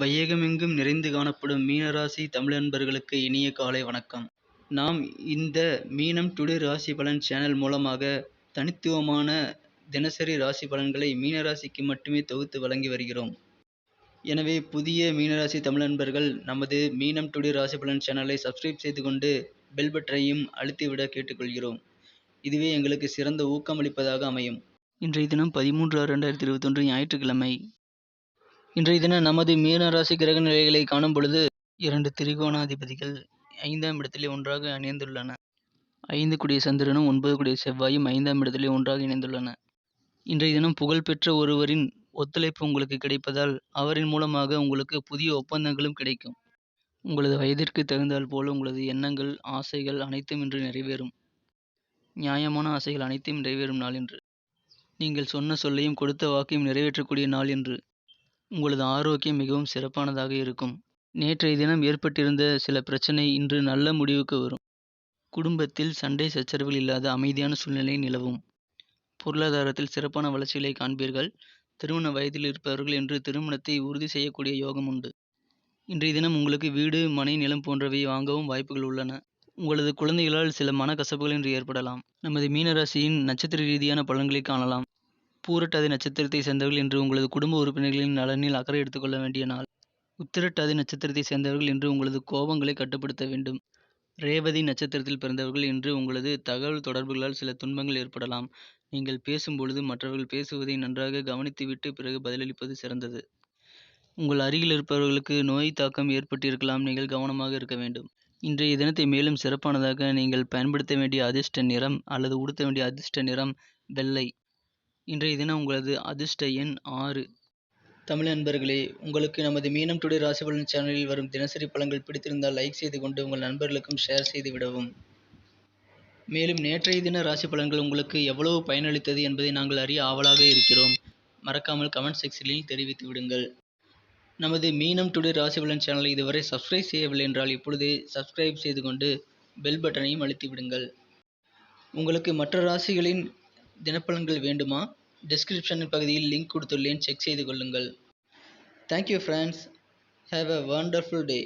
வையகமெங்கும் நிறைந்து காணப்படும் மீனராசி தமிழ் அன்பர்களுக்கு இனிய காலை வணக்கம். நாம் இந்த மீனம் டுடே ராசி பலன் சேனல் மூலமாக தனித்துவமான தினசரி ராசி பலன்களை மீனராசிக்கு மட்டுமே தொகுத்து வழங்கி வருகிறோம். எனவே புதிய மீனராசி தமிழ் அன்பர்கள் நமது மீனம் டுடே ராசி பலன் சேனலை சப்ஸ்கிரைப் செய்து கொண்டு பெல் பட்டனையும் அழுத்திவிட கேட்டுக்கொள்கிறோம். இதுவே எங்களுக்கு சிறந்த ஊக்கமளிப்பதாக அமையும். இன்றைய தினம் பதிமூன்று ஆறு ரெண்டாயிரத்தி இருபத்தொன்று ஞாயிற்றுக்கிழமை. இன்றைய தினம் நமது மீனராசி கிரக நிலைகளை காணும் பொழுது இரண்டு திரிகோணாதிபதிகள் ஐந்தாம் இடத்திலே ஒன்றாக இணைந்துள்ளன. ஐந்து குடிய சந்திரனும் ஒன்பது குடிய செவ்வாயும் ஐந்தாம் இடத்திலே ஒன்றாக இணைந்துள்ளன. இன்றைய தினம் புகழ்பெற்ற ஒருவரின் ஒத்துழைப்பு உங்களுக்கு கிடைப்பதால் அவரின் மூலமாக உங்களுக்கு புதிய ஒப்பந்தங்களும் கிடைக்கும். உங்களது வயதிற்கு தகுந்தால் போல உங்களது எண்ணங்கள் ஆசைகள் அனைத்தும் இன்று நிறைவேறும். நியாயமான ஆசைகள் அனைத்தும் நிறைவேறும் நாள் என்று நீங்கள் சொன்ன சொல்லையும் கொடுத்த வாக்கையும் நிறைவேற்றக்கூடிய நாள் என்று உங்களது ஆரோக்கியம் மிகவும் சிறப்பானதாக இருக்கும். நேற்றைய தினம் ஏற்பட்டிருந்த சில பிரச்சனை இன்று நல்ல முடிவுக்கு வரும். குடும்பத்தில் சண்டை சச்சரவுகள் இல்லாத அமைதியான சூழ்நிலை நிலவும். பொருளாதாரத்தில் சிறப்பான வளர்ச்சிகளை காண்பீர்கள். திருமண வயதில் இருப்பவர்கள் என்று திருமணத்தை உறுதி செய்யக்கூடிய யோகம் உண்டு. இன்றைய தினம் உங்களுக்கு வீடு மனை நிலம் போன்றவை வாங்கவும் வாய்ப்புகள் உள்ளன. உங்களது குழந்தைகளால் சில மனக்கசப்புகள் இன்று ஏற்படலாம். நமது மீனராசியின் நட்சத்திர ரீதியான பலன்களை காணலாம். பூரட்டாதி நட்சத்திரத்தை சேர்ந்தவர்கள் இன்று உங்களது குடும்ப உறுப்பினர்களின் நலனில் அக்கறை எடுத்துக்கொள்ள வேண்டிய நாள். உத்திரட்டாதி நட்சத்திரத்தை சேர்ந்தவர்கள் இன்று உங்களது கோபங்களை கட்டுப்படுத்த வேண்டும். ரேவதி நட்சத்திரத்தில் பிறந்தவர்கள் இன்று உங்களது தகவல் தொடர்புகளால் சில துன்பங்கள் ஏற்படலாம். நீங்கள் பேசும் பொழுது மற்றவர்கள் பேசுவதை நன்றாக கவனித்துவிட்டு பிறகு பதிலளிப்பது சிறந்தது. உங்கள் அருகில் இருப்பவர்களுக்கு நோய் தாக்கம் ஏற்பட்டிருக்கலாம். நீங்கள் கவனமாக இருக்க வேண்டும். இன்றைய தினத்தை மேலும் சிறப்பானதாக நீங்கள் பயன்படுத்த வேண்டிய அதிர்ஷ்ட நிறம் அல்லது உடுத்த வேண்டிய அதிர்ஷ்ட நிறம் வெள்ளை. இன்றைய தினம் உங்களது அதிர்ஷ்ட எண் ஆறு. தமிழ் நண்பர்களே உங்களுக்கு நமது மீனம் டுடே ராசி பலன் சேனலில் வரும் தினசரி பலன்கள் பிடித்திருந்தால் லைக் செய்து கொண்டு உங்கள் நண்பர்களுக்கும் ஷேர் செய்து விடவும். மேலும் நேற்றைய தின ராசி பலன்கள் உங்களுக்கு எவ்வளவு பயனளித்தது என்பதை நாங்கள் அறிய ஆவலாக இருக்கிறோம். மறக்காமல் கமெண்ட் செக்ஷனில் தெரிவித்து விடுங்கள். நமது மீனம் டுடே ராசி பலன் சேனலை இதுவரை சப்ஸ்கிரைப் செய்யவில்லை என்றால் இப்பொழுதே சப்ஸ்கிரைப் செய்து கொண்டு பெல் பட்டனையும் அழுத்தி விடுங்கள். உங்களுக்கு மற்ற ராசிகளின் தினப்பலன்கள் வேண்டுமா? டிஸ்கிரிப்ஷன் பகுதியில் லிங்க் கொடுத்துள்ளேன். செக் செய்து கொள்ளுங்கள். Thank you friends have a wonderful day